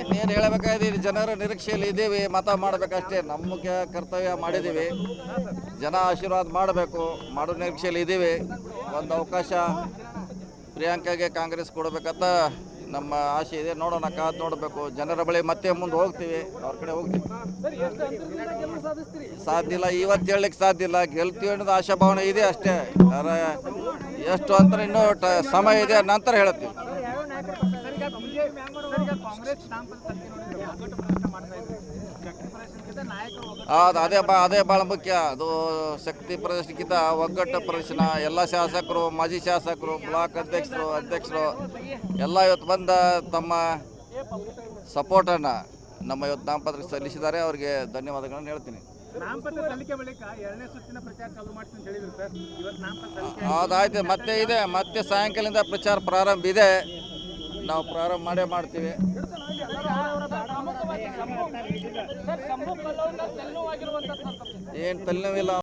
ಇನ್ನೇನು ಹೇಳಬೇಕಾಗಿದೆ ಜನರ ನಿರೀಕ್ಷೆಯಲ್ಲಿ ಇದ್ದೀವಿ, ಮತ ಮಾಡಬೇಕಷ್ಟೇ. ನಮ್ಮ ಕರ್ತವ್ಯ ಮಾಡಿದ್ದೀವಿ. ಜನ ಆಶೀರ್ವಾದ ಮಾಡಬೇಕು ಮಾಡೋ ನಿರೀಕ್ಷೆಯಲ್ಲಿ ಇದ್ದೀವಿ. ಒಂದು ಅವಕಾಶ ಪ್ರಿಯಾಂಕಾಗೆ ಕಾಂಗ್ರೆಸ್ ಕೊಡಬೇಕಂತ ನಮ್ಮ ಆಸೆ ಇದೆ. ನೋಡೋಣ, ಕಾದು ನೋಡಬೇಕು. ಜನರ ಬಳಿ ಮತ್ತೆ ಮುಂದೆ ಹೋಗ್ತೀವಿ. ಅವ್ರ ಕಡೆ ಹೋಗ್ತೀವಿ. ಸಾಧ್ಯ ಇಲ್ಲ, ಇವತ್ತು ಹೇಳಲಿಕ್ಕೆ ಸಾಧ್ಯ ಇಲ್ಲ. ಗೆಲ್ತೀವಿ ಅನ್ನೋದು ಆಶಾಭಾವನೆ ಇದೆ ಅಷ್ಟೇ. ಎಷ್ಟು ಅಂತ ಇನ್ನು ಸಮಯ ಇದೆ, ನಂತರ ಹೇಳುತ್ತೀವಿ ಅದು ಅದೇ ಬಾ, ಅದೇ ಭಾಳ ಮುಖ್ಯ. ಅದು ಶಕ್ತಿ ಪ್ರದರ್ಶನಕ್ಕಿಂತ ಒಗ್ಗಟ್ಟು ಪ್ರದರ್ಶನ, ಎಲ್ಲ ಶಾಸಕರು, ಮಾಜಿ ಶಾಸಕರು, ಬ್ಲಾಕ್ ಅಧ್ಯಕ್ಷರು ಅಧ್ಯಕ್ಷರು, ಎಲ್ಲ ಇವತ್ತು ಬಂದ ತಮ್ಮ ಸಪೋರ್ಟನ್ನು ನಮ್ಮ ಇವತ್ತು ನಾಮಪತ್ರ ಸಲ್ಲಿಸಿದ್ದಾರೆ. ಅವರಿಗೆ ಧನ್ಯವಾದಗಳನ್ನು ಹೇಳ್ತೀನಿ. ನಾಮಪತ್ರ ಸಲ್ಲಿಕೆ ಬಳಿಕ ಎರಡನೇ ಸುತ್ತಿನ ಪ್ರಚಾರ ಚಾಲೂ ಮಾಡ್ತೀನಿ ಅಂತ ಹೇಳಿದ್ರು ಸರ್. ಇವತ್ತು ನಾಮಪತ್ರ ಸಲ್ಲಿಕೆ ಹೌದಾಯ್ತು ಮತ್ತೆ ಇದೆ ಮತ್ತೆ ಸಾಯಂಕಾಲದಿಂದ ಪ್ರಚಾರ ಪ್ರಾರಂಭ ಇದೆ. ನಾವು ಪ್ರಾರಂಭ ಮಾಡೇ ಮಾಡ್ತೀವಿ. ಏನು ತಲೆನೋವಿಲ್ಲ.